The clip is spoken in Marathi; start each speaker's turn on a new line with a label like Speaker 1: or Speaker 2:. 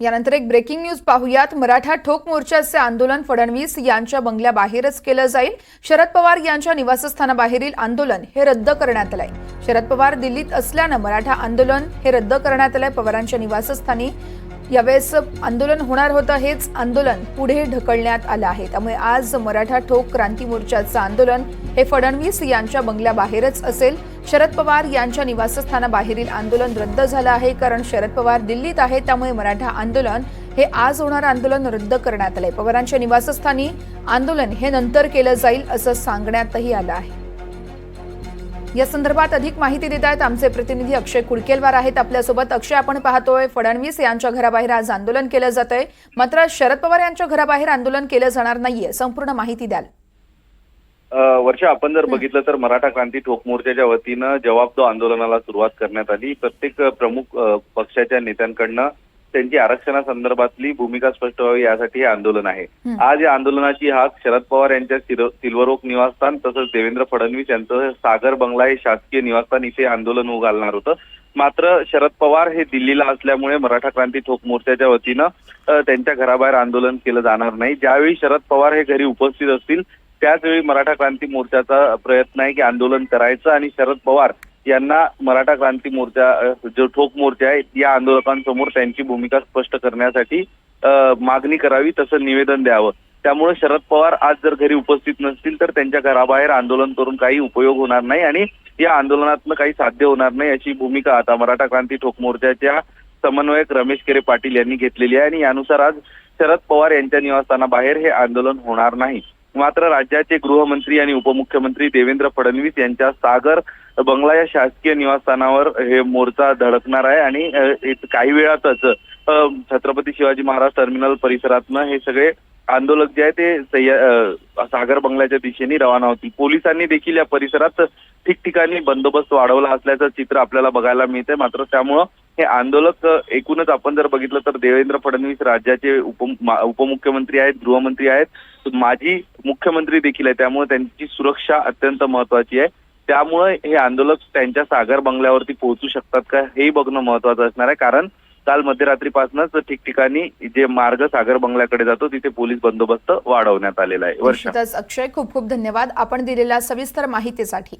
Speaker 1: यानंतर एक ब्रेकिंग न्यूज पाहूयात. मराठा ठोक मोर्चाचे आंदोलन फडणवीस यांच्या बंगल्याबाहेरच केलं जाईल. शरद पवार यांच्या निवासस्थानाबाहेरील आंदोलन हे रद्द करण्यात आलंय. शरद पवार दिल्लीत असल्यानं मराठा आंदोलन हे रद्द करण्यात आलंय. पवारांच्या निवासस्थानी यावेळेस आंदोलन होणार होतं हेच आंदोलन पुढे ढकलण्यात आलं आहे. त्यामुळे आज मराठा ठोक क्रांती मोर्चाचं आंदोलन हे फडणवीस यांच्या बंगल्याबाहेरच असेल. शरद पवार यांच्या निवासस्थानाबाहेरील आंदोलन रद्द झालं आहे कारण शरद पवार दिल्लीत आहे त्यामुळे मराठा आंदोलन हे आज होणारं आंदोलन रद्द करण्यात आलंय. पवारांच्या निवासस्थानी आंदोलन हे नंतर केलं जाईल असं सांगण्यातही आलं आहे. या संदर्भात अधिक माहिती देत आहेत आमचे प्रतिनिधी अक्षय कुडकेलवार आहेत. आपल्यासोबत अक्षय आपण पाहतोय. फडणवीस यांच्या घराबाहेर आज आंदोलन केलं जात आहे मात्र शरद पवार यांच्या घराबाहेर आंदोलन केलं जाणार नाहीये. संपूर्ण माहिती द्याल.
Speaker 2: वर्षा आपण जर बघितलं तर मराठा क्रांती ठोक मोर्चाच्या वतीनं जवाबदो आंदोलनाला सुरुवात करण्यात आली. प्रत्येक प्रमुख पक्षाच्या नेत्यांकडनं त्यांची आरक्षणासंदर्भातली भूमिका स्पष्ट व्हावी यासाठी हे आंदोलन आहे. आज या आंदोलनाची हाक शरद पवार यांच्या सिल्वरोक निवासस्थान तसंच देवेंद्र फडणवीस यांचं सागर बंगला हे शासकीय निवासस्थान इथे आंदोलन उघालणार होतं. मात्र शरद पवार हे दिल्लीला असल्यामुळे मराठा क्रांती ठोक मोर्चाच्या वतीनं त्यांच्या घराबाहेर आंदोलन केलं जाणार नाही. ज्यावेळी शरद पवार हे घरी उपस्थित असतील त्याचवेळी मराठा क्रांती मोर्चाचा प्रयत्न आहे की आंदोलन करायचं आणि शरद पवार यांना मराठा क्रांती मोर्चा जो ठोक मोर्चा आहे या आंदोलकांसमोर त्यांची भूमिका स्पष्ट करण्यासाठी मागणी करावी तसं निवेदन द्यावं. त्यामुळे शरद पवार आज जर घरी उपस्थित नसतील तर त्यांच्या घराबाहेर आंदोलन करून काही उपयोग होणार नाही आणि या आंदोलनातनं काही साध्य होणार नाही अशी भूमिका आता मराठा क्रांती ठोक मोर्चाच्या समन्वयक रमेश केरे पाटील यांनी घेतलेली आहे. आणि यानुसार आज शरद पवार यांच्या निवासस्थानाबाहेर हे आंदोलन होणार नाही. मात्र राज्याचे गृहमंत्री आणि उपमुख्यमंत्री देवेंद्र फडणवीस यांच्या सागर बंगला या शासकीय निवासस्थानावर हे मोर्चा धडकणार आहे आणि काही वेळातच छत्रपती शिवाजी महाराज टर्मिनल परिसरातनं हे सगळे आंदोलक जे आहे ते सह्या- सागर बंगल्याच्या दिशेने रवाना होतील. पोलिसांनी देखील या परिसरात ठिकठिकाणी बंदोबस्त वाढवला असल्याचं चित्र आपल्याला बघायला मिळतंय. मात्र त्यामुळं हे आंदोलक एकूणच आपण जर बघितलं तर देवेंद्र फडणवीस राज्याचे उप उपमुख्यमंत्री आहेत गृहमंत्री आहेत. माजी मुख्यमंत्री देखील आहे त्यामुळे त्यांची सुरक्षा अत्यंत महत्वाची आहे. त्यामुळे हे आंदोलक त्यांच्या सागर बंगल्यावरती पोहोचू शकतात का हे बघणं महत्वाचं असणार आहे. कारण काल मध्यरात्रीपासूनच ठिकठिकाणी जे मार्ग सागर बंगल्याकडे जातो तिथे पोलीस बंदोबस्त वाढवण्यात आलेला आहे.
Speaker 1: वर्षातच अक्षय खूप खूप धन्यवाद. आपण दिलेल्या सविस्तर माहितीसाठी.